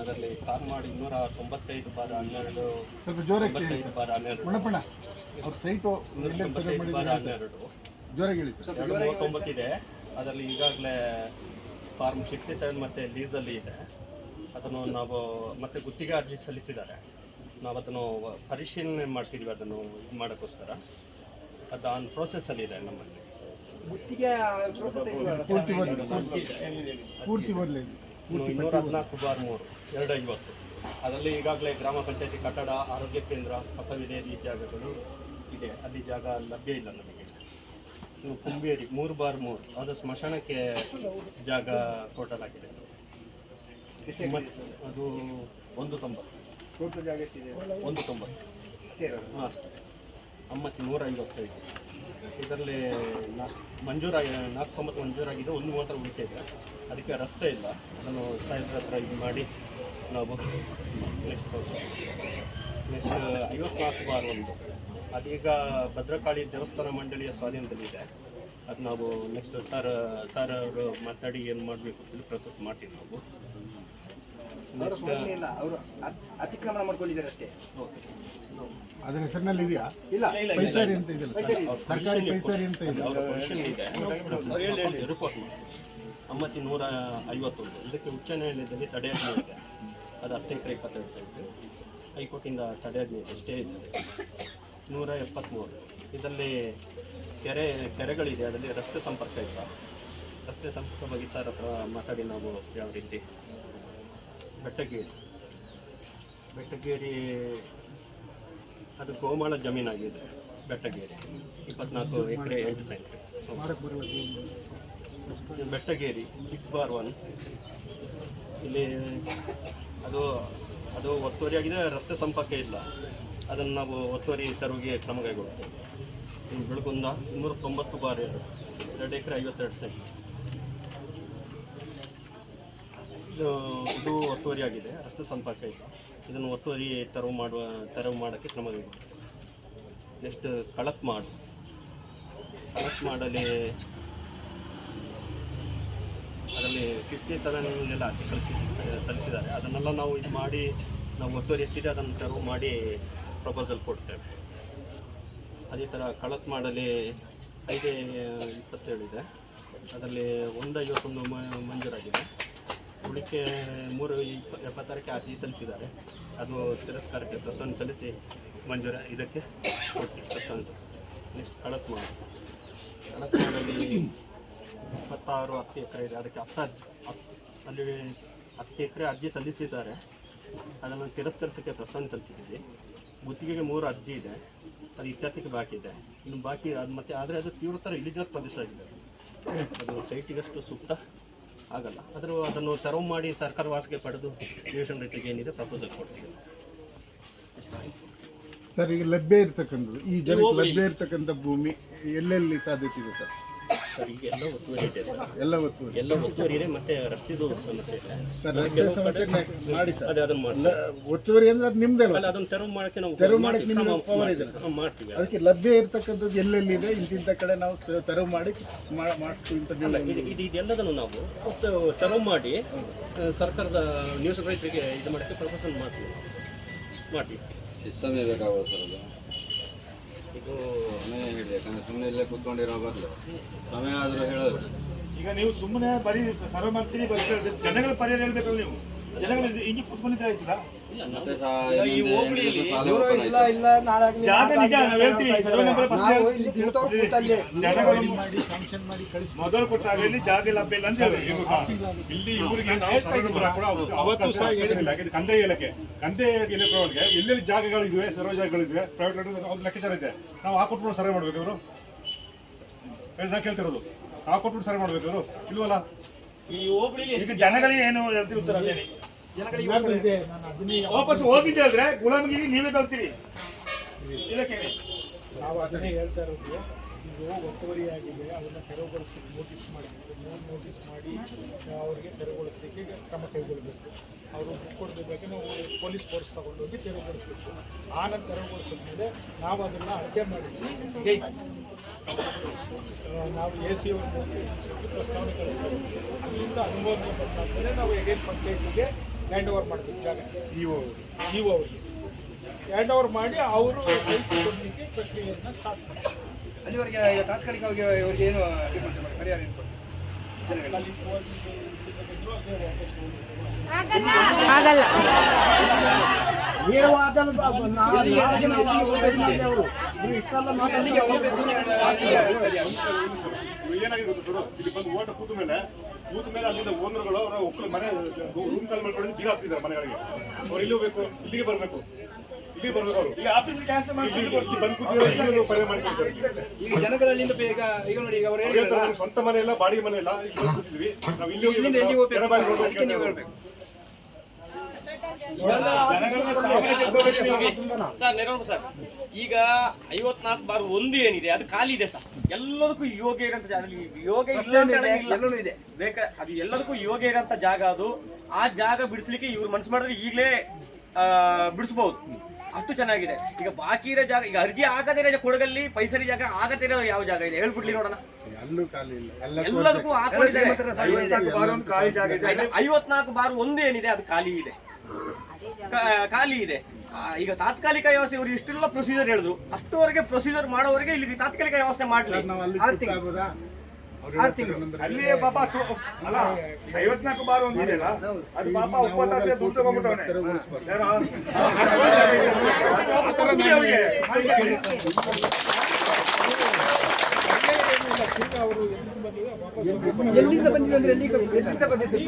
ಅದರಲ್ಲಿ ಫಾರ್ಮ್ ಮಾಡಿ ಇನ್ನೂರ ತೊಂಬತ್ತೈದು ಬಾರ ಹನ್ನೆರಡು ತೊಂಬತ್ತೈದು ಬಾರ್ ಹನ್ನೆರಡು. ಅವ್ರ ಸೈಟು ಇನ್ನೂರ ತೊಂಬತ್ತೈದು ಬಾರ್ ಹನ್ನೆರಡು. ಎರಡು ಮೂವತ್ತೊಂಬತ್ತಿದೆ ಅದರಲ್ಲಿ ಈಗಾಗಲೇ ಫಾರ್ಮ್ ಸಿಕ್ಸ್ಟಿ ಸೆವೆನ್ ಮತ್ತು ಲೀಸಲ್ಲಿ ಇದೆ. ಅದನ್ನು ನಾವು ಮತ್ತೆ ಗುತ್ತಿಗೆ ಅರ್ಜಿ ಸಲ್ಲಿಸಿದ್ದಾರೆ. ನಾವು ಅದನ್ನು ಪರಿಶೀಲನೆ ಮಾಡ್ತಿದ್ವಿ ಅದನ್ನು ಇದು ಮಾಡೋಕ್ಕೋಸ್ಕರ. ಅದು ಆನ್ ಪ್ರೋಸೆಸ್ಸಲ್ಲಿ ಇದೆ ನಮ್ಮಲ್ಲಿ. ಗುತ್ತಿಗೆ ಪೂರ್ತಿ ಇನ್ನು ಇನ್ನೂರ ಹದಿನಾಲ್ಕು ಬಾರ್ ಮೂರು ಎರಡು ಐವತ್ತು ಅದರಲ್ಲಿ ಈಗಾಗಲೇ ಗ್ರಾಮ ಪಂಚಾಯತಿ ಕಟ್ಟಡ ಆರೋಗ್ಯ ಕೇಂದ್ರ ಹೊಸ ರೀತಿ ಜಾಗಗಳು ಇದೆ. ಅಲ್ಲಿ ಜಾಗ ಲಭ್ಯ ಇಲ್ಲ ನಮಗೆ. ನೀವು ಕುಂಬೇರಿ ಮೂರು ಬಾರ್ ಮೂರು ಅದು ಸ್ಮಶಾನಕ್ಕೆ ಜಾಗ ಟೋಟಲ್ ಆಗಿದೆ ಅದು ಒಂದು ತೊಂಬತ್ತು. ಟೋಟಲ್ ಜಾಗ ಎಷ್ಟಿದೆ? ಒಂದು ತೊಂಬತ್ತು. ಹಾಂ ಅಷ್ಟೇ. ಅಮ್ಮತ್ತಿ ನೂರ ಐವತ್ತೈದು. ಇದರಲ್ಲಿ ನಾ ಮಂಜೂರಾಗಿ, ನಾಲ್ಕು ತೊಂಬತ್ತು ಮಂಜೂರಾಗಿದೆ, ಒಂದು ಮಾತ್ರ ಉಳಿತಿದೆ ಅದಕ್ಕೆ ರಸ್ತೆ ಇಲ್ಲ. ಅದನ್ನು ಸಾಯಂತ್ರ ಹತ್ರ ಇದು ಮಾಡಿ ನಾವು ನೆಕ್ಸ್ಟ್ ನೆಕ್ಸ್ಟ್ ಐವತ್ನಾಲ್ಕು ಬಾರ್ ಒಂದು. ಅದೀಗ ಭದ್ರಕಾಳಿ ದೇವಸ್ಥಾನ ಮಂಡಳಿಯ ಸ್ವಾಧೀನದಲ್ಲಿದೆ ಅದು ನಾವು ನೆಕ್ಸ್ಟ್ ಸರ್ ಸರ್ ಅವರು ಮಾತಾಡಿ ಏನು ಮಾಡಬೇಕು ಅಂತ ಪ್ರಸ್ತುತ ಮಾಡ್ತೀವಿ ನಾವು. ಇಲ್ಲ ಅವರು ಅತಿಕ್ರಮಣ ಮಾಡ್ಕೊಂಡಿದ್ದಾರೆ ಅಷ್ಟೇ. ಅದರ ಹೆಸರಿನಲ್ಲಿ ಇದೆಯಾ ಇಲ್ಲ ಪೈಸಾರಿ ಅಂತ ಇದೆಯಲ್ಲ ಸರ್ಕಾರಿ ಪೈಸಾರಿ ಅಂತ ಇದೆ. ಇದೆ ಅಮ್ಮತ್ತಿ ನೂರ ಐವತ್ತೊಂದು. ಇದಕ್ಕೆ ಉಚ್ಚ ನ್ಯಾಯಾಲಯದಲ್ಲಿ ತಡೆಯಾಜ್ಞೆ ಇದೆ ಅದು ಹತ್ತು ಎಕರೆ ಇಪ್ಪತ್ತೆರಡು ಸೈಟ್. ಹೈಕೋರ್ಟಿಂದ ತಡೆಯಾಜ್ಞೆ ಆಗಿದೆ ಸ್ಟೇ ಇದೆ. ನೂರ ಎಪ್ಪತ್ತ್ಮೂರು ಇದರಲ್ಲಿ ಕೆರೆ ಕೆರೆಗಳಿದೆ. ಅದರಲ್ಲಿ ರಸ್ತೆ ಸಂಪರ್ಕ ಇಲ್ಲ. ರಸ್ತೆ ಸಂಪರ್ಕ ಬಗ್ಗೆ ಸರ್ ಹತ್ರ ಮಾತಾಡಿ ನಾವು ಯಾವ ರೀತಿ ಬೆಟ್ಟಗೇರಿ. ಬೆಟ್ಟಗೇರಿ ಅದು ಗೋಮಾಳ ಜಮೀನಾಗಿದೆ ಬೆಟ್ಟಗೇರಿ. ಇಪ್ಪತ್ನಾಲ್ಕು ಎಕರೆ ಎಂಟು ಸೆಂಟ್. ಇದು ಬೆಟ್ಟಗೇರಿ ಸಿಕ್ಸ್ ಬಾರ್ ಒನ್ ಇಲ್ಲಿ ಅದು ಅದು ಒತ್ತುವರಿಯಾಗಿದೆ ರಸ್ತೆ ಸಂಪರ್ಕ ಇಲ್ಲ. ಅದನ್ನು ನಾವು ಒತ್ತುವರಿ ತರುವಿಗೆ ಕ್ರಮ ಕೈಗೊಳ್ಳುತ್ತೇವೆ. ಇನ್ನು ಬೆಳಗುಂದ ಇನ್ನೂರ ತೊಂಬತ್ತು ಬಾರ್ ಎರಡು. ಎರಡು ಎಕರೆ ಐವತ್ತೆರಡು ಸೆಂಟ್. ಇದು ಇದು ಒತ್ತುವರಿಯಾಗಿದೆ ರಸ್ತೆ ಸಂಪರ್ಕ ಇಲ್ಲ ಇದನ್ನು ಒತ್ತುವರಿ ತೆರವು ಮಾಡುವ, ತೆರವು ಮಾಡೋಕ್ಕೆ ಕ್ರಮ ನೆಕ್ಸ್ಟ್ ಕಳತ್ ಮಾಡು. ಕಳತ್ ಮಾಡಲಿ. ಅದರಲ್ಲಿ ಫಿಫ್ಟಿ ಸೆವೆನ್ ಎಲ್ಲ ಕಳಿಸಿ, ಸಲ್ಲಿಸಿದ್ದಾರೆ. ಅದನ್ನೆಲ್ಲ ನಾವು ಇದು ಮಾಡಿ, ನಾವು ಒತ್ತುವರಿ ಎಷ್ಟಿದೆ ಅದನ್ನು ತೆರವು ಮಾಡಿ ಪ್ರಪೋಸಲ್ ಕೊಡ್ತೇವೆ. ಅದೇ ಥರ ಕಳತ್ ಮಾಡಲಿ, ಐದೇ ಇಪ್ಪತ್ತೇಳಿದೆ ಅದರಲ್ಲಿ ಒಂದು ಐವತ್ತೊಂದು ಮಂಜೂರಾಗಿದೆ. ಉಳಿಕೆ ಮೂರು ಎಪ್ಪತ್ತಾರಕ್ಕೆ ಅರ್ಜಿ ಸಲ್ಲಿಸಿದ್ದಾರೆ. ಅದು ತಿರಸ್ಕಾರಕ್ಕೆ ಪ್ರಸ್ತಾವನೆ ಸಲ್ಲಿಸಿ ಮಂಜೂರ ಇದಕ್ಕೆ ಕೊಡ್ತೀವಿ ಪ್ರಸ್ತಾವನೆ ನೆಕ್ಸ್ಟ್ ಕಳತ್ ಮಾಡಿ. ಕಳತ್ ಮಾಡಲಿ. ಇಪ್ಪತ್ತಾರು ಹತ್ತು ಎಕರೆ ಇದೆ. ಅದಕ್ಕೆ ಹತ್ತು ಅರ್ಜಿ ಅಲ್ಲಿ ಹತ್ತು ಎಕರೆ ಅರ್ಜಿ ಸಲ್ಲಿಸಿದ್ದಾರೆ. ಅದನ್ನು ತಿರಸ್ಕರಿಸೋಕ್ಕೆ ಪ್ರಸ್ತಾವನೆ ಸಲ್ಲಿಸಿದ್ದೀವಿ. ಗುತ್ತಿಗೆಗೆ ಮೂರು ಅರ್ಜಿ ಇದೆ. ಅದು ಇತ್ಯರ್ಥಕ್ಕೆ ಬಾಕಿ ಇದೆ. ಇನ್ನು ಬಾಕಿ ಅದು ಮತ್ತೆ ಆದರೆ ಅದು ತೀವ್ರತರ ಇಳಿಜಾರು ಪ್ರದೇಶ ಆಗಿದೆ. ಅದು ಸೈಟಿಗಷ್ಟು ಸೂಕ್ತ. ಆಗಲ್ಲ. ಆದರೂ ಅದನ್ನು ಸರ್ವ್ ಮಾಡಿ ಸರ್ಕಾರ ವಾಸಿಗೆ ಪಡೆದು ನಿವೇಶನ ರೈತರಿಗೆ ಏನಿದೆ ಪ್ರಪೋಸಲ್ ಕೊಡ್ತೀವಿ. ಸರ್ ಈಗ ಲಭ್ಯ ಇರ್ತಕ್ಕಂಥದ್ದು ಈ ಜನಕ್ಕೆ ಲಭ್ಯ ಇರ್ತಕ್ಕಂಥ ಭೂಮಿ ಎಲ್ಲೆಲ್ಲಿ ಸಾಧ್ಯತೆ ಇದೆ ಸರ್? ಸರ್ ಈಗ ಎಲ್ಲ ಒತ್ತುವರಿ ಇದೆ ಸರ್ ಎಲ್ಲ ಒತ್ತುವರಿ ಎಲ್ಲ ಒತ್ತುವರಿ ಇದೆ ಮತ್ತೆ ರಸ್ತೆದು ಸಮಸ್ಯೆ ಇದೆ ಸರ್ ರಸ್ತೆ ಸಮಸ್ಯೆ ಮಾಡಿ ಸರ್. ಅದೇ ಅದನ್ನು ಮಾಡಿ ಒತ್ತುವರಿ ಅಂದ್ರೆ ಅದು ಅಲ್ಲ. ಅದನ್ನು ತೆರವು ಮಾಡಕ್ಕೆ ನಾವು ತೆರವು ಮಾಡಕ್ಕೆ ನಿಮ್ಮ ಪವರ್ ನಾವು power ಮಾಡ್ತೀವಿ. ಇದೆ. ಮಾಡ್ತೀವಿ. ಅದಕ್ಕೆ ಲಭ್ಯ ಇರತಕ್ಕಂಥದ್ದು ಎಲ್ಲೆಲ್ಲಿ ಇದೆ ಇಂತಿಂಥ ಕಡೆ ನಾವು ತೆರವು ಮಾಡಿ ಮಾಡ್ತೀವಿ ಅಂತ ಇದು ಇದು ಇದೆಲ್ಲದನ್ನು ನಾವು ತೆರವು ಮಾಡಿ ಸರ್ಕಾರದ ನ್ಯೂಸ್ ರೈತರಿಗೆ ಇದು ಮಾಡಿ ಪ್ರಪೋಸಲ್ ಮಾಡ್ತೀವಿ. ಮಾಡ್ತೀವಿ. ಎಷ್ಟು ಸಮಯ ಬೇಕಾಗುತ್ತೆ ಸರ್ ಅದು? ಇದು ಸಮಯ ಹೇಳಿ ಯಾಕಂದ್ರೆ ಸುಮ್ಮನೆ ಇಲ್ಲೇ ಕೂತ್ಕೊಂಡಿರೋ ಬದಲು. ಸಮಯ ಆದರೂ ಹೇಳೋದು. ಈಗ ನೀವು ಸುಮ್ಮನೆ ಬರೀ ಸರ್ವ ಮಾಡ್ತೀರಿ ಜನಗಳ ಪರಿಹಾರ ಹೇಳ್ಬೇಕಲ್ಲ ನೀವು? ಜನಗಳು ಹಿಂಗೆ ಕೂತ್ಕೊಂಡಿದ್ರೆ ಆಯ್ತದ ಇಲ್ಲ ನಾವು ಮತ್ತೆ ಸಹ ಇನ್ನೊಂದು ಎಂಟು ಸಾಲ ಇಲ್ಲ ಇಲ್ಲ ನಾಳೆ ಆಗ್ಲಿ. ಜಾಗ ಮಾತಾಡಿ ನಿಜ, ನಾವು ಹೇಳ್ತೀವಿ, ಅಂತ ಸರ್ವೆ ನಂಬರ್ ಇದ್ದಾರೆ. ಫಸ್ಟ್ ನಾವು ಇಲ್ಲಿ ಕೂತವ್ರು ಕೂತಲ್ಲಿ. ಜನಗಳು ಸ್ಯಾಂಕ್ಷನ್ ಮಾಡಿ ಕಳಿಸಿ. ಮೊದಲು ಕೊಟ್ಟಾಗಲಿ ಜಾಗ ಲಭ್ಯ ಇಲ್ಲ ಅಂತ ಹೇಳಿ ಇಲ್ಲಿ ಇವರಿಗೆ ನಾವು ಸರ್ವೆ ನಂಬರ್ ಅವತ್ತು ಸಹ ಯಾಕಂದ್ರೆ ಕಂದಾಯ ಇಲಾಖೆ ಕಂದಾಯ ಎಲ್ಲೆಲ್ಲಿ ಜಾಗಗಳಿವೆ ಸರ್ವೆ ಜಾಗಗಳಿವೆ ಪ್ರೈವೇಟ್ ಒಂದು ಲೆಕ್ಕಾಚಾರ ಇದೆ. ನಾವು ಹಾಕೊಟ್ಬಿಟ್ಟು ಸರ್ವೆ ಮಾಡ್ಬೇಕು ಇವರು. ಕೇಳ್ತಿರೋದು. ಹಾಕೊಟ್ಬಿಟ್ಟು ಸರ್ವೆ ಮಾಡ್ಬೇಕು ಇವರು. ಇಲ್ವಲ್ಲ? ಈಗ ಜನಗಳಿಗೆ ಏನು ಹೇಳ್ತೀವಿ ಉತ್ತರ ಅದೇನೆ. ವಾಪಸ್ ಹೋಗಿದ್ದೆ ಅಂದ್ರೆ ಗುಲಾಮಗಿರಿ ನೀವೇ ತರ್ತೀರಿ. ಇದಕ್ಕೆ ನಾವು ಅದನ್ನೇ ಹೇಳ್ತಾ ಇರೋದು. ಇದು ಒತ್ತುವರಿ ಆಗಿದೆ ಅದನ್ನು ತೆರವುಗೊಳಿಸಲಿಕ್ಕೆ ನೋಟಿಸ್ ಮಾಡಿ. ಮೂರು ನೋಟಿಸ್ ಮಾಡಿ ಅವರಿಗೆ ತೆರವುಗೊಳಿಸಲಿಕ್ಕೆ ಕ್ರಮ ಕೈಗೊಳ್ಳಬೇಕು. ಅವರು ಬುಕ್ ಕೊಡಬೇಕು ನಾವು ಪೊಲೀಸ್ ಫೋರ್ಸ್ ತಗೊಂಡೋಗಿ ತೆರವುಗೊಳಿಸಬೇಕು. ಆ ನಂತರ ತೆರವುಗೊಳಿಸಿದ್ಮೇಲೆ ನಾವು ಅದನ್ನು ಅರ್ಜೆ ಮಾಡಿಸಿ ನಾವು ಎ ಸಿ ಒಂದು ಪ್ರಸ್ತಾವನೆ ಕಳಿಸ್ಬೇಕು ಅಲ್ಲಿಂದ ಅನುಮೋದನೆ ಬಂದಾದ್ಮೇಲೆ ನಾವು ಎಗೇನ್ ಪಂಚಾಯತಿಗೆ ಹ್ಯಾಂಡ್ ಓವರ್ ಮಾಡ್ಬೇಕು ಜಾಗ. ಇ ಒ ಇ ಒ ಅವರಿಗೆ. ಹ್ಯಾಂಡ್ ಓವರ್ ಮಾಡಿ ಅವರು ಕೊಡಲಿಕ್ಕೆ ಪ್ರಕ್ರಿಯೆಯನ್ನು ಸ್ಟಾರ್ಟ್ ಮಾಡ್ತಾರೆ. ಅಲ್ಲಿವರೆಗೆ ಈಗ ತಾತ್ಕಾಲಿಕವಾಗಿ ಇವರಿಗೆ ಏನು ಪರಿಹಾರ ಏನು ಕೊಡ್ತಾರೆ? ಜನಗಳಿಗೆ. ಆಗಲ್ಲ ಸರ್ ಇಲ್ಲಿ ಬಂದು ಓಟ ಕೂತ ಮೇಲೆ ಕೂತ ಮೇಲೆ ಅಲ್ಲಿಂದ ಓನರ್ಗಳು ಅವರ ಒಕ್ಕಲು ಮನೆ ರೂಮ್ ಕಾಲ್ ಮಾಡ್ಕೊಂಡು ಬೀಗ ಹಾಕ್ತಿದ್ದಾರೆ ಮನೆಗಳಿಗೆ ಅವ್ರು ಇಲ್ಲಿ ಹೋಗ್ಬೇಕು ಇಲ್ಲಿಗೆ ಬರಬೇಕು ಇಲ್ಲಿಗೆ ಬರ್ಬೇಕು ಅವರು. ಇಲ್ಲಿ ಆಫೀಸ್ ಕ್ಯಾನ್ಸಲ್ ಮಾಡಿ ಬಂದು ಕೂತಿರೋ ಪರಿಹಾರ ಮಾಡಿಕೊಡ್ತಾರೆ ಈಗ ಜನಗಳಲ್ಲಿಂದ ಬೇಗ ಈಗ ನೋಡಿ ಈಗ ಅವ್ರು ಸ್ವಂತ ಮನೆ ಇಲ್ಲ ಬಾಡಿಗೆ ಮನೆ ಇಲ್ಲ. ಇಲ್ಲಿ ಕೂತಿದ್ವಿ ನಾವು ಇಲ್ಲಿ ಹೋಗಿ ಇಲ್ಲಿಂದ ಎಲ್ಲಿ ಹೋಗ್ಬೇಕು? ಅದಕ್ಕೆ ನೀವು ಹೇಳ್ಬೇಕು. ಸರ್ ನೆರವು ಸರ್. ಈಗ ಐವತ್ನಾಲ್ಕು ಬಾರ್ ಒಂದು ಏನಿದೆ ಅದು ಖಾಲಿ ಇದೆ ಸರ್. ಎಲ್ಲದಕ್ಕೂ ಯೋಗ ಇರೋಂಥ ಜಾಗ ಅಲ್ಲಿ ಯೋಗ ಇದೆ, ಹೇಳಂಗಿಲ್ಲ. ಎಲ್ಲನೂ ಇದೆ. ಬೇಕ ಅದು ಎಲ್ಲದಕ್ಕೂ ಯೋಗ ಇರೋಂಥ ಜಾಗ ಅದು. ಆ ಜಾಗ ಬಿಡಿಸ್ಲಿಕ್ಕೆ ಇವ್ರು ಮನ್ಸು ಮಾಡಿದ್ರೆ ಈಗಲೇ ಬಿಡಿಸ್ಬೋದು. ಅಷ್ಟು ಚೆನ್ನಾಗಿದೆ. ಈಗ ಬಾಕಿ ಇರೋ ಜಾಗ ಈಗ ಅರ್ಜಿ ಆಗದೇ ಇರೋ ಕೊಡಗಲ್ಲಿ ಪೈಸರಿ ಜಾಗ ಆಗದೇ ಇರೋ ಯಾವ ಜಾಗ ಇದೆ? ಹೇಳ್ಬಿಡ್ಲಿ ನೋಡೋಣ. ಎಲ್ಲದಕ್ಕೂ ಹಾಕೊಂಡಿದ್ದಾರೆ. ಐವತ್ನಾಲ್ಕು ಬಾರ್ ಒಂದೇನಿದೆ ಏನಿದೆ ಅದು ಖಾಲಿ ಇದೆ. ಖಾಲಿ ಇದೆ ಈಗ ತಾತ್ಕಾಲಿಕ ವ್ಯವಸ್ಥೆ ಇವರು ಇಷ್ಟೆಲ್ಲ ಪ್ರೊಸೀಜರ್ ಹೇಳಿದ್ರು ಅಷ್ಟುವರೆಗೆ ಪ್ರೊಸೀಜರ್ ಮಾಡೋವರೆಗೆ ಇಲ್ಲಿ ತಾತ್ಕಾಲಿಕ ವ್ಯವಸ್ಥೆ ಮಾಡಲಿ ಆರು ತಿಂಗಳು. ಅಲ್ಲಿ ಪಾಪ ಅಲ್ಲ ಐವತ್ನಾಲ್ಕು ಬಾರು ಒಂದಿದೆಯಲ್ಲ ಅದು ಪಾಪ ಒಪ್ಪತ್ತಾಸೆ ದುಡ್ಡು ತಗೊಂಡ್ಬಿಟ್ಟವನೆ ಅವ್ರಿಗೆ. ಎಲ್ಲಿಂದ ಬಂದಿದೆ ಅಂದ್ರೆ ಎಲ್ಲಿ ಎಲ್ಲಿಂದ ಬಂದಿದೆ